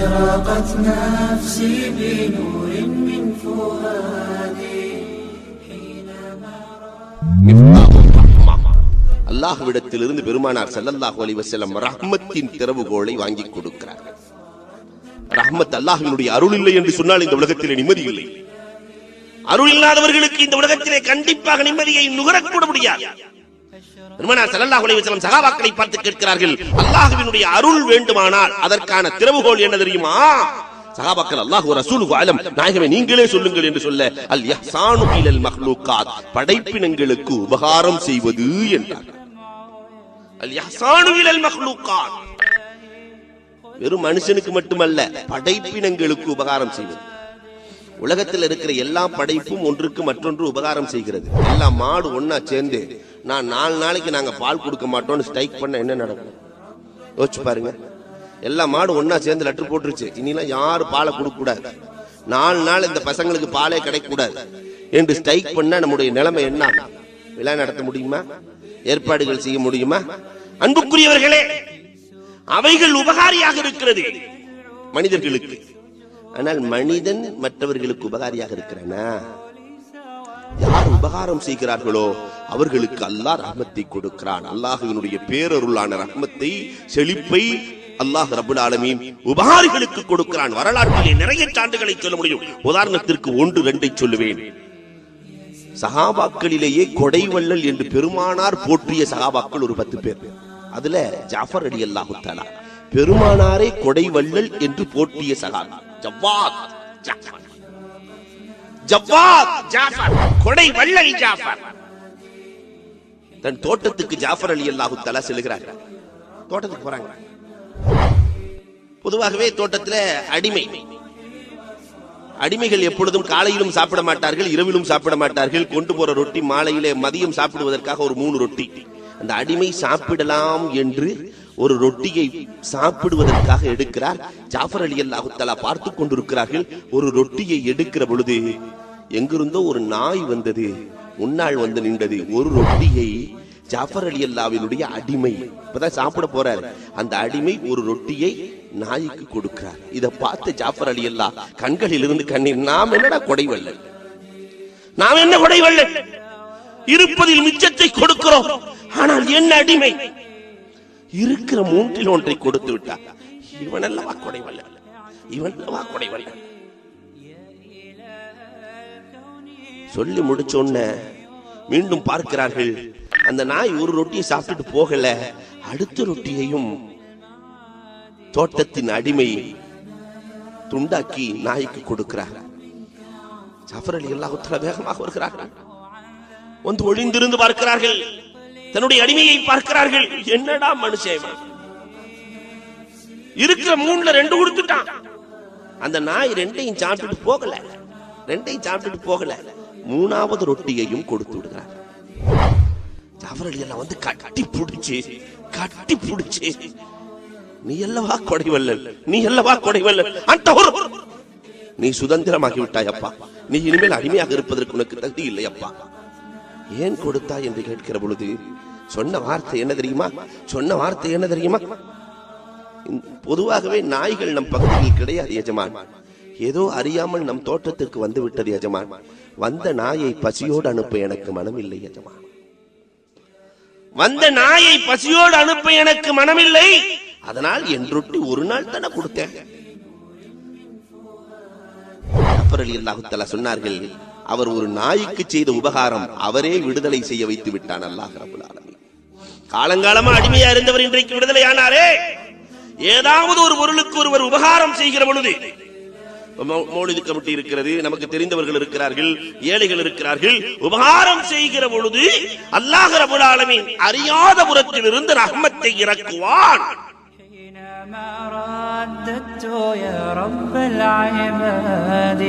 أشرقت نفسي بنور من فؤادي அல்லாஹ்விடத்திலிருந்து பெருமானார் ஸல்லல்லாஹு அலைஹி வஸல்லம் ரஹ்மத்தின் திறவுகோலை வாங்கி கொடுக்கிறார் ரஹ்மத் அல்லாஹ்வினுடைய அருள் இல்லை என்று சொன்னால் இந்த உலகத்திலே நிம்மதி இல்லை அருள் இல்லாதவர்களுக்கு இந்த உலகத்திலே கண்டிப்பாக நிம்மதியை நுகரக்கூட முடியாது பெருமானார் ஸல்லல்லாஹு அலைஹி வஸல்லம் பார்த்து கேட்கிறார்கள் அல்லாஹுவினுடைய அருள் வேண்டுமானால் அதற்கான திறவுகோல் என்ன தெரியுமா? சகாபாக்கள் அல்லாஹ் ரசூலுஹு அலம். நாயகமே நீங்களே சொல்லுங்கள் என்று சொல்ல அல் யஹ்சானு இலல் மஹ்லூகாத். படைப்பினங்களுக்கு உபகாரம் செய்வது என்றார் அல் யஹ்சானு இலல் மஹ்லூகாத். வெறும் மனுஷனுக்கு மட்டுமல்ல படைப்பினங்களுக்கு உபகாரம் செய்வது. உலகத்தில் இருக்கிற எல்லா படைப்பும் ஒன்றுக்கு மற்றொன்று உபகாரம் செய்கிறது. எல்லா மாடு ஒன்னா சேர்ந்து நான் நாலு நாளைக்கு நாங்கள் பால் கொடுக்க மாட்டோம்னு ஸ்ட்ரைக் பண்ண என்ன நடக்கும்? யோசிச்சு பாருங்க. எல்லா மாடு ஒன்றா சேர்ந்து லெட்டர் போட்டுருச்சு. இனிலாம் யாரும் பாலை கொடுக்கக்கூடாது நாலு நாள் இந்த பசங்களுக்கு பாலே கிடைக்கக்கூடாது என்று ஸ்ட்ரைக் பண்ண நம்முடைய நிலைமை என்ன? விழா நடத்த முடியுமா? ஏற்பாடுகள் செய்ய முடியுமா? அன்புக்குரியவர்களே அவைகள் உபகாரியாக இருக்கிறது மனிதர்களுக்கு. ஆனால் மனிதன் மற்றவர்களுக்கு உபகாரியாக இருக்கிறானா? யார் உபகாரம் செய்கிறார்களோ அவர்களுக்கு அல்லாஹ் ரஹ்மத்தை கொடுக்கிறான். அல்லாஹுவினுடைய பேரருளான ரஹ்மத்தை செழிப்பை அல்லாஹ் ரபுல் ஆலமீன் உபகாரிகளுக்கு கொடுக்கிறான். வரலாற்றிலே நிறைய சான்றுகளை சொல்ல முடியும். உதாரணத்திற்கு ஒன்று ரெண்டை சொல்லுவேன். சகாபாக்களிலேயே கொடைவள்ளல் என்று பெருமானார் போற்றிய சகாபாக்கள் ஒரு பத்து பேர். அதுல ஜாஃபர் அலி அல்லாஹு தஆலா பெருமானாரே கொடைவள்ளல் என்று போற்றிய சகாபா ஜவ்வாத் ஜாஃபர். ஜவ்வாத் ஜாஃபர். கொடை வள்ளல் ஜாஃபர். தன் தோட்டத்துக்கு ஜாஃபர் அலி அல்லாஹு தலா செல்கிறார். தோட்டத்துக்கு போறாங்க. பொதுவாகவே தோட்டத்துல அடிமை. அடிமைகள் எப்பொழுதும் காலையிலும் சாப்பிட மாட்டார்கள் இரவிலும் சாப்பிட மாட்டார்கள். கொண்டு போற ரொட்டி மாலையிலே மதியம் சாப்பிடுவதற்காக ஒரு மூணு ரொட்டி. அந்த அடிமை சாப்பிடலாம் என்று ஒரு ரொட்டியை சாப்பிடுவதற்காக எடுக்கிறார். ஜாஃபர் அலி அல்லாஹு தலா பார்த்து கொண்டிருக்கிறார்கள். ஒரு ரொட்டியை எடுக்கிற பொழுது எங்கிருந்தோ ஒரு நாய் வந்தது. முன்னாள் வந்து நின்றது. ஒரு ரொட்டியை ஜாஃபர் அலி அல்லாவினுடைய அடிமை. இப்பதான் சாப்பிட போறாரு. அந்த அடிமை ஒரு ரொட்டியை நாய்க்கு கொடுக்கிறார். இதை பார்த்து ஜாஃபர் அலி அல்லா கண்களில் இருந்து கண்ணீர் நாம் என்னடா கொடைவல்ல நாம் என்ன கொடைவல்ல இருப்பதில் மிச்சத்தை கொடுக்கிறோம். ஆனால் என்ன அடிமை? இருக்கிற மூன்றில் ஒன்றை கொடுத்து விட்டார். இவன் அல்லவா கொடைவல்ல இவன் அல்லவா கொடைவல்ல சொல்லி முடிச்ச உடனே மீண்டும் பார்க்கிறார்கள். அந்த நாய் ஒரு ரொட்டியை சாப்பிட்டுட்டு போகல. அடுத்த ரொட்டியையும் தோட்டத்தின் அடிமை துண்டாக்கி நாய்க்கு கொடுக்கிறார். ஜாஃபர் அலி அல்லாஹுத்தல வேகமாக வருகிறார்கள். வந்து ஒளிந்திருந்து பார்க்கிறார்கள். தன்னுடைய அடிமையை பார்க்கிறார்கள். என்னடா மனுஷன் இருக்கிற மூணுல ரெண்டு கொடுத்துட்டான். அந்த நாய் ரெண்டையும் சாப்பிட்டுட்டு போகல. ரெண்டையும் சாப்பிட்டுட்டு போகல. மூணாவது ரொட்டியையும் கொடுத்து விடுகிறார் ஜாஃபர் அலி வந்து கட்டி பிடிச்சு கட்டி பிடிச்சு. நீ அல்லவா கொடைவல்லல் நீ அல்லவா கொடைவல்லல் அந்த ஒரு நீ சுதந்திரமாகி விட்டாய் அப்பா நீ இனிமேல் அடிமையாக இருப்பதற்கு உனக்கு தகுதி இல்லை அப்பா ஏன் கொடுத்தா என்று கேட்கிற பொழுது சொன்ன வார்த்தை என்ன தெரியுமா? சொன்ன வார்த்தை என்ன தெரியுமா? பொதுவாகவே நாய்கள் நம் பகுதியில் கிடையாது எஜமான். ஏதோ அறியாமல் நம் தோட்டத்திற்கு வந்து விட்டது எஜமான். வந்த நாயை பசியோடு அனுப்ப எனக்கு மனமில்லை எஜமான் வந்த நாயை பசியோடு அனுப்ப எனக்கு மனமில்லை. அதனால் என் ரொட்டி ஒரு நாள் தானே கொடுத்தேன். சொன்னார்கள் அவர் ஒரு நாய்க்கு செய்த உபகாரம் அவரே விடுதலை செய்ய வைத்து விட்டான் அல்லாஹ் ரபுல் காலங்காலமா அடிமையா இருந்தவர் இன்றைக்கு விடுதலை ஆனாரே ஏதாவது ஒரு பொருளுக்கு ஒருவர் உபகாரம் செய்கிற பொழுது மௌலிது கமிட்டி இருக்கிறது நமக்கு தெரிந்தவர்கள் இருக்கிறார்கள் ஏழைகள் இருக்கிறார்கள் உபகாரம் செய்கிற பொழுது அல்லாஹ் ரபுல் ஆலமீன் அறியாத புறத்தில் இருந்து ரஹ்மத்தை இறக்குவான் حينما رددت يا رب العباد